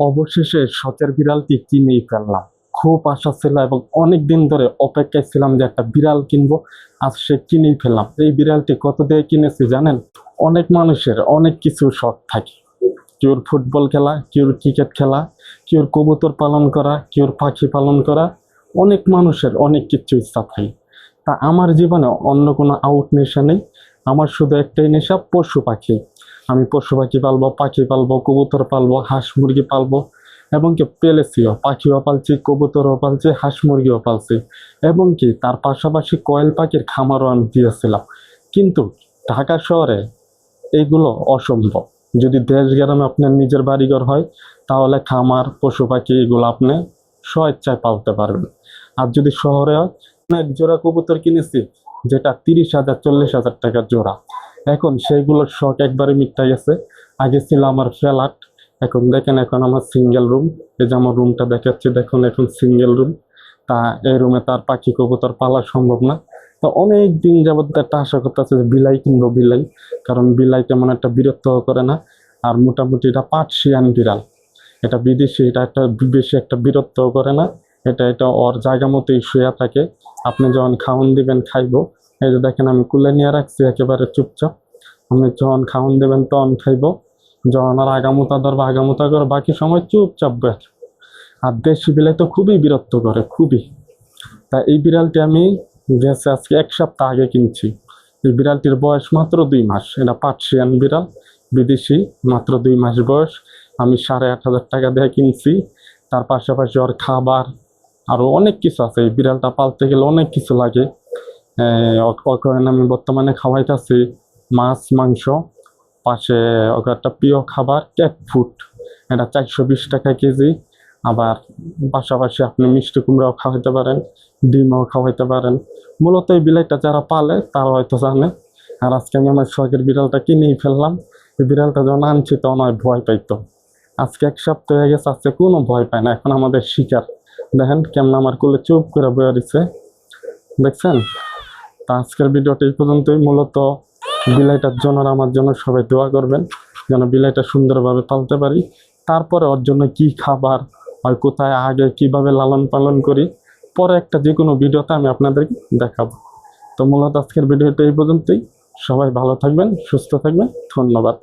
অবশেষে শখের বিড়ালটি কিনেই ফেললাম। খুব আশা ছিল এবং অনেক দিন ধরে অপেক্ষায় ছিলাম যে একটা বিড়াল কিনবো। আজ সে কিনেই ফেললাম। এই বিড়ালটি কত দিয়ে কিনেছি জানেন? অনেক মানুষের অনেক কিছু শখ থাকে। কেউর ফুটবল খেলা, কেউর ক্রিকেট খেলা, কেউর কবুতর পালন করা, কেউর পাখি পালন করা, অনেক মানুষের অনেক কিছু ইচ্ছা থাকে। তা আমার জীবনে অন্য কোনো আউট নেশা নেই। আমার শুধু একটাই নেশা, পশু পাখি। আমি পশু পাখি পালবো পাখি পালবো, কবুতর পালবো, হাঁস মুরগি পালবো এবং কি পেলেছিও পাখিও পালছি, কবুতরও পালছি, হাঁস মুরগিও পালছি এবং কি তার পাশাপাশি কয়েল পাখির খামারও আমি দিয়েছিলাম। কিন্তু ঢাকা শহরে এইগুলো অসম্ভব। যদি দেশ গ্রামে আপনার নিজের বাড়িঘর হয়, তাহলে খামার, পশু পাখি এগুলো আপনি স্বেচ্ছায় পালতে পারবেন। আর যদি শহরে হয় এক জোড়া কবুতর কিনেছি যেটা তিরিশ হাজার, চল্লিশ হাজার টাকার জোড়া। এখন সেইগুলোর শখ একবারে মিটটা গেছে আগে ছিল আমার ফ্ল্যাট এখন দেখেন, এখন আমার সিঙ্গেল রুম এই যে আমার রুমটা দেখাচ্ছে, দেখুন, এখন সিঙ্গেল রুম তা এই রুমে তার পাখি, কবুতর পালা সম্ভব না। তো অনেক দিন যাবত একটা আশা করতেছে যে বিলাই কিনবো বিলাই। কারণ বিলাই তেমন একটা বিরক্ত করে না। আর মোটামুটি এটা পার্সিয়ান বিড়াল এটা বিদেশি, এটা একটা বেশি একটা বিরক্ত করে না। এটা এটা ওর জায়গা মতোই শুয়ে থাকে। আপনি যখন খাওয়ান দিবেন, খাইবো। এই যে দেখেন, আমি কুলে নিয়ে রাখছি, একেবারে চুপচাপ। আপনি যখন খাওয়ান দেবেন, তখন খাইবো। যখন আর আগামোতা ধরবো, আগামোতা করে বাকি সময় চুপচাপ বের আর দেশি বিলাই তো খুবই বিরক্ত করে, খুবই। তা এই বিড়ালটি আমি গেছে আজকে এক সপ্তাহ আগে কিনছি। এই বিড়ালটির বয়স মাত্র দুই মাস। এটা পার্সিয়ান বিড়াল, বিদেশি, মাত্র দুই মাস বয়স। আমি সাড়ে আট হাজার টাকা দিয়ে কিনছি। তার পাশাপাশি ওর খাবার আরও অনেক কিছু আছে। এই বিড়ালটা পালতে গেলে অনেক কিছু লাগে। ওকে আমি বর্তমানে খাওয়াইতেছি মাছ, মাংস, পাশে ওকে একটা প্রিয় খাবার ক্যাট ফুড এটা চারশো বিশ টাকা কেজি। আবার পাশাপাশি আপনি মিষ্টি কুমড়াও খাওয়াইতে পারেন, ডিমও খাওয়াইতে পারেন। মূলত এই বিলাইটা যারা পালে, তারা হয়তো জানে। আর আজকে আমি আমার শখের বিড়ালটা কিনেই ফেললাম। এই বিড়ালটা যখন আনছি, তখন হয় ভয় পাইতো। আজকে এক সপ্তাহ হয়ে গেছে, আজকে কোনো ভয় পায় না। এখন আমাদের শিকার। দেখেন কেমন আমার কোলে চুপ করে বয়ে দিচ্ছে দেখছেন? তা আজকের ভিডিওটা এই পর্যন্তই। মূলত বিলাইটার জন্য আমার জন্য সবাই দোয়া করবেন, যেন বিলাইটা সুন্দরভাবে পালতে পারি। তারপরে ওর জন্য কি খাবার আর কোথায়, আগে কীভাবে লালন পালন করি, পরে একটা যে কোনো ভিডিওতে আমি আপনাদেরকে দেখাবো। তো মূলত আজকের ভিডিওটা এই পর্যন্তই। সবাই ভালো থাকবেন, সুস্থ থাকবেন। ধন্যবাদ।